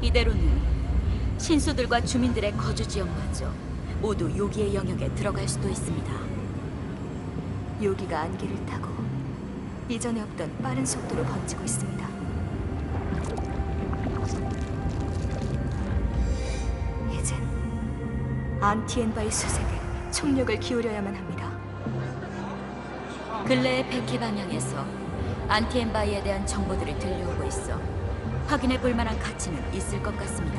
이대로는 신수들과 주민들의 거주 지역마저 모두 요기의 영역에 들어갈 수도 있습니다. 요기가 안개를 타고 이전에 없던 빠른 속도로 번지고 있습니다. 이젠 안티엔바의 수색에 총력을 기울여야만 합니다. 근래의 백해 방향에서 안티엠바이에 대한 정보들이 들려오고 있어 확인해 볼 만한 가치는 있을 것 같습니다.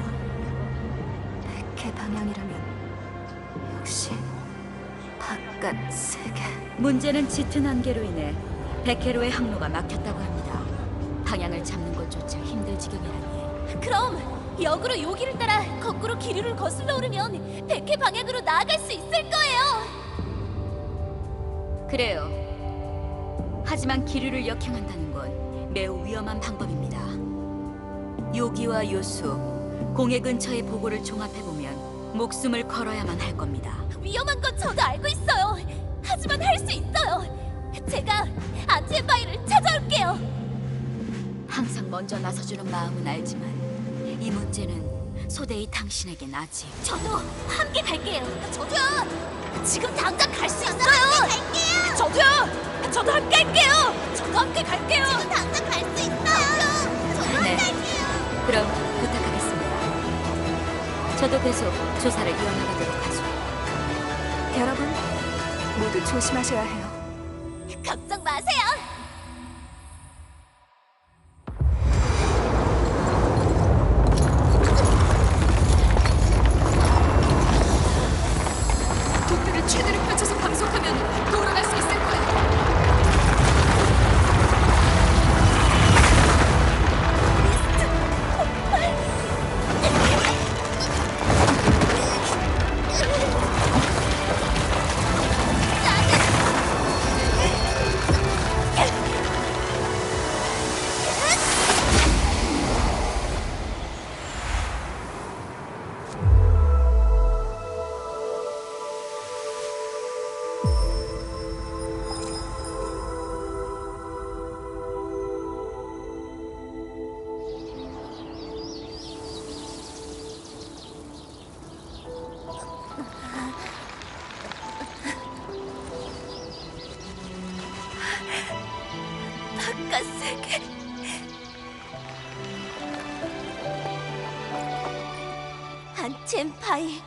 백해 방향이라면 역시 바깥 세계. 문제는 짙은 안개로 인해 백해로의 항로가 막혔다고 합니다. 방향을 잡는 것조차 힘들 지경이라니. 그럼 역으로 여기를 따라 거꾸로 기류를 거슬러 오르면 백해 방향으로 나아갈 수 있을 거예요. 그래요. 하지만 기류를 역행한다는 건 매우 위험한 방법입니다. 요기와 요수, 공해 근처의 보고를 종합해보면 목숨을 걸어야만 할 겁니다. 위험한 건 저도 알고 있어요. 하지만 할 수 있어요. 제가 안티엠바이를 찾아올게요. 항상 먼저 나서주는 마음은 알지만 이 문제는 소대의 당신에겐 아직 저도 함께 갈게요. 저도요. 지금 당장 갈 수 있어요. 저도 계속 조사를 이어나가도록 하죠. 여러분 모두 조심하셔야 해요. 걱정 마세요. 바깥 세계. 안티엠파이